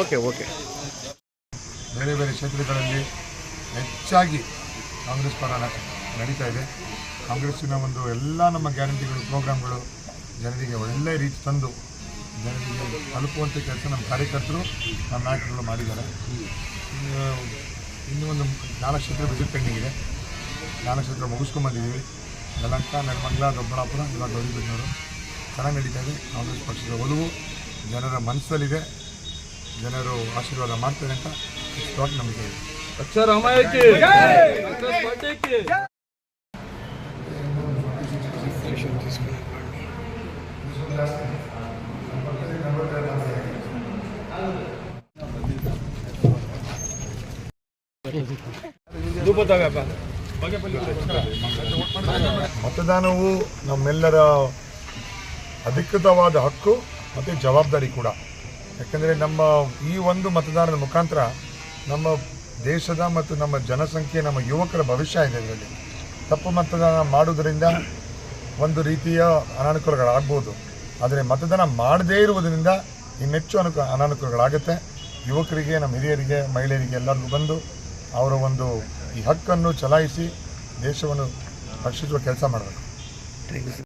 Okay okay. ಬೇರೆ ಬೇರೆ ಕ್ಷೇತ್ರಗಳಲ್ಲಿ ಹೆಚ್ಚಾಗಿ ಕಾಂಗ್ರೆಸ್ ಪರ ನಡೀತಾ ಇದೆ. ಕಾಂಗ್ರೆಸ್ಸಿನ ಒಂದು ಎಲ್ಲ ನಮ್ಮ ಗ್ಯಾರಂಟಿಗಳು, ಪ್ರೋಗ್ರಾಮ್ಗಳು ಜನರಿಗೆ ಒಳ್ಳೆಯ ರೀತಿ ತಂದು ಜನರಿಗೆ ತಲುಪುವಂಥ ಕೆಲಸ ನಮ್ಮ ಕಾರ್ಯಕರ್ತರು, ನಮ್ಮ ನಾಯಕರುಗಳು ಮಾಡಿದ್ದಾರೆ. ಇನ್ನು ಒಂದು ನಾಲ್ಕು ಕ್ಷೇತ್ರ ವಿಸಿಟ್ ಪೆಂಡಿಂಗ್ ಇದೆ. ನಾಲ್ಕು ಕ್ಷೇತ್ರ ಮುಗಿಸ್ಕೊಂಬಂದಿದ್ದೀವಿ. ಯಲಂಕ ನೆಲಮಂಗ್ಲ, ದೊಡ್ಡಬಳ್ಳಾಪುರ, ಇವಾಗ ಗೌರಿಬಿದನೂರು. ಚೆನ್ನಾಗಿ ನಡೀತಾ ಇದೆ. ಕಾಂಗ್ರೆಸ್ ಪಕ್ಷದ ಒಲವು ಜನರ ಮನಸ್ಸಲ್ಲಿದೆ. ಜನರು ಆಶೀರ್ವಾದ ಮಾಡ್ತಾರೆ ಅಂತ ಖಚಿತವಾಗಿ ನಮಗೆ ಮತದಾನವು ನಮ್ಮೆಲ್ಲರ ಅಧಿಕೃತವಾದ ಹಕ್ಕು. ಮತ್ತು ಜವಾಬ್ದಾರಿ ಕೂಡ. ಯಾಕೆಂದರೆ ನಮ್ಮ ಈ ಒಂದು ಮತದಾನದ ಮುಖಾಂತರ ನಮ್ಮ ದೇಶದ ಮತ್ತು ನಮ್ಮ ಜನಸಂಖ್ಯೆ ನಮ್ಮ ಯುವಕರ ಭವಿಷ್ಯ ಇದೆ ಇದರಲ್ಲಿ. ತಪ್ಪು ಮತದಾನ ಮಾಡುವುದರಿಂದ ಒಂದು ರೀತಿಯ ಅನಾನುಕೂಲಗಳಾಗ್ಬೋದು. ಆದರೆ ಮತದಾನ ಮಾಡದೇ ಇರುವುದರಿಂದ ಇನ್ನೆಚ್ಚು ಅನುಕೂ, ಅನಾನುಕೂಲಗಳಾಗುತ್ತೆ. ಯುವಕರಿಗೆ, ನಮ್ಮ ಹಿರಿಯರಿಗೆ, ಮಹಿಳೆಯರಿಗೆ ಎಲ್ಲರಿಗೂ ಬಂದು ಅವರ ಒಂದು ಈ ಹಕ್ಕನ್ನು ಚಲಾಯಿಸಿ ದೇಶವನ್ನು ರಕ್ಷಿಸುವ ಕೆಲಸ ಮಾಡಬೇಕು.